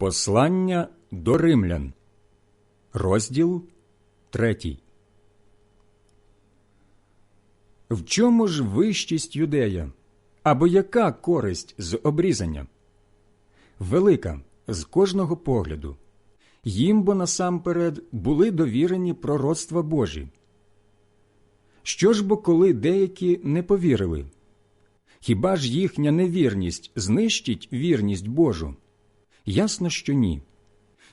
Послання до римлян, розділ третій. В чому ж вищість юдея? Або яка користь з обрізання? Велика з кожного погляду. Їм бо насамперед були довірені пророцтва Божі. Що ж бо коли деякі не повірили? Хіба ж їхня невірність знищить вірність Божу? Ясно, що ні.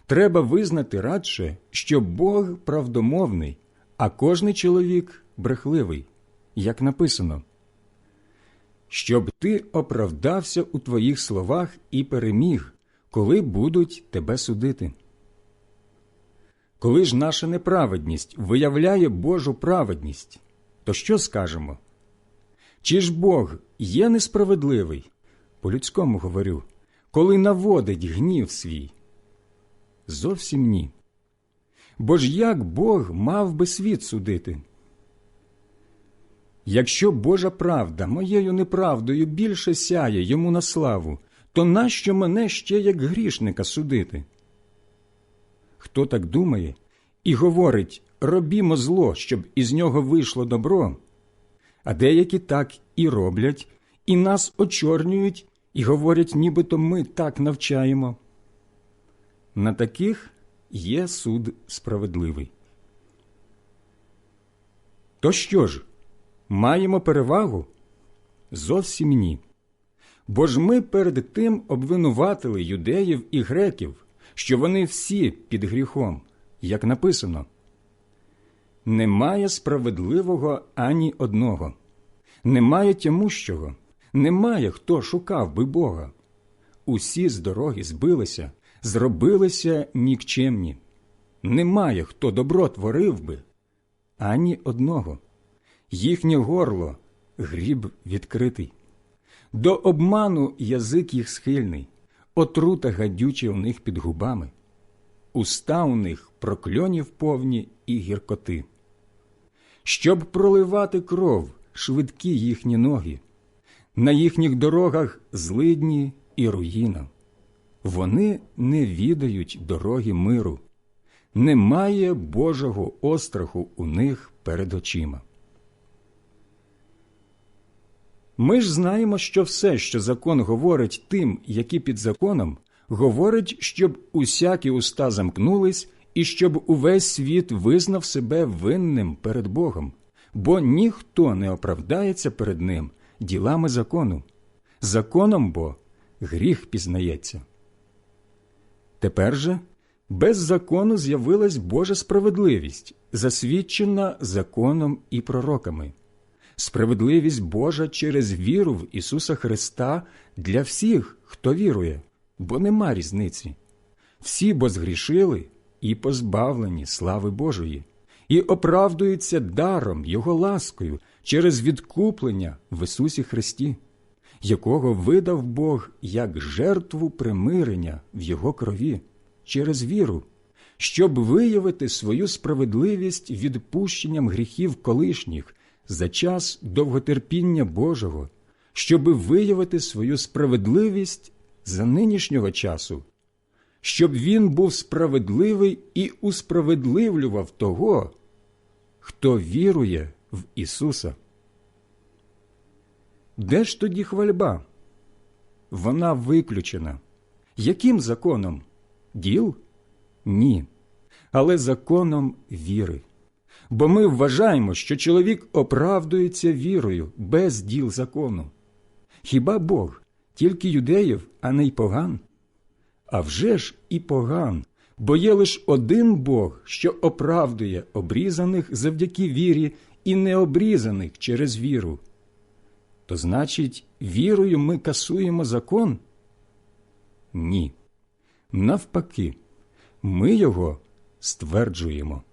Треба визнати радше, що Бог правдомовний, а кожний чоловік брехливий, як написано, щоб ти оправдався у твоїх словах і переміг, коли будуть тебе судити. Коли ж наша неправедність виявляє Божу праведність, то що скажемо? Чи ж Бог є несправедливий? По людському говорю, коли наводить гнів свій? Зовсім ні. Бо ж як Бог мав би світ судити? Якщо Божа правда моєю неправдою більше сяє йому на славу, то нащо мене ще як грішника судити? Хто так думає і говорить робімо зло, щоб із нього вийшло добро, а деякі так і роблять, і нас очорнюють, і говорять, нібито ми так навчаємо. На таких є суд справедливий. То що ж, маємо перевагу? Зовсім ні. Бо ж ми перед тим обвинуватили юдеїв і греків, що вони всі під гріхом, як написано. Немає справедливого ані одного, немає тямущого, немає хто шукав би Бога. Усі з дороги збилися, зробилися нікчемні. Немає хто добро творив би, ані одного. Їхнє горло гріб відкритий. До обману язик їх схильний, отрута гадюча у них під губами, уста у них прокльонів повні і гіркоти. Щоб проливати кров швидкі їхні ноги, на їхніх дорогах злидні і руїна. Вони не відають дороги миру, немає Божого остраху у них перед очима. Ми ж знаємо, що все, що закон говорить тим, які під законом, говорить, щоб усякі уста замкнулись і щоб увесь світ визнав себе винним перед Богом, бо ніхто не оправдається перед Ним ділами закону. Законом бо гріх пізнається. Тепер же без закону з'явилась Божа справедливість, засвідчена законом і пророками справедливість Божа через віру в Ісуса Христа для всіх, хто вірує, бо нема різниці. Всі бо згрішили і позбавлені слави Божої, і оправдуються даром Його ласкою через відкуплення в Ісусі Христі, якого видав Бог як жертву примирення в Його крові через віру. Щоб виявити свою справедливість відпущенням гріхів колишніх за час довготерпіння Божого, щоби виявити свою справедливість за нинішнього часу, щоб він був справедливий і усправедливлював того, хто вірує в Ісуса. Де ж тоді хвальба? Вона виключена. Яким законом? Діл? Ні. Але законом віри бо ми вважаємо, що чоловік оправдується вірою без діл закону. Хіба Бог тільки юдеїв, а не й поган? А вже ж і поган, бо є лише один Бог, що оправдує обрізаних завдяки вірі і необрізаних через віру. То значить, вірою ми касуємо закон? Ні. Навпаки, ми його стверджуємо.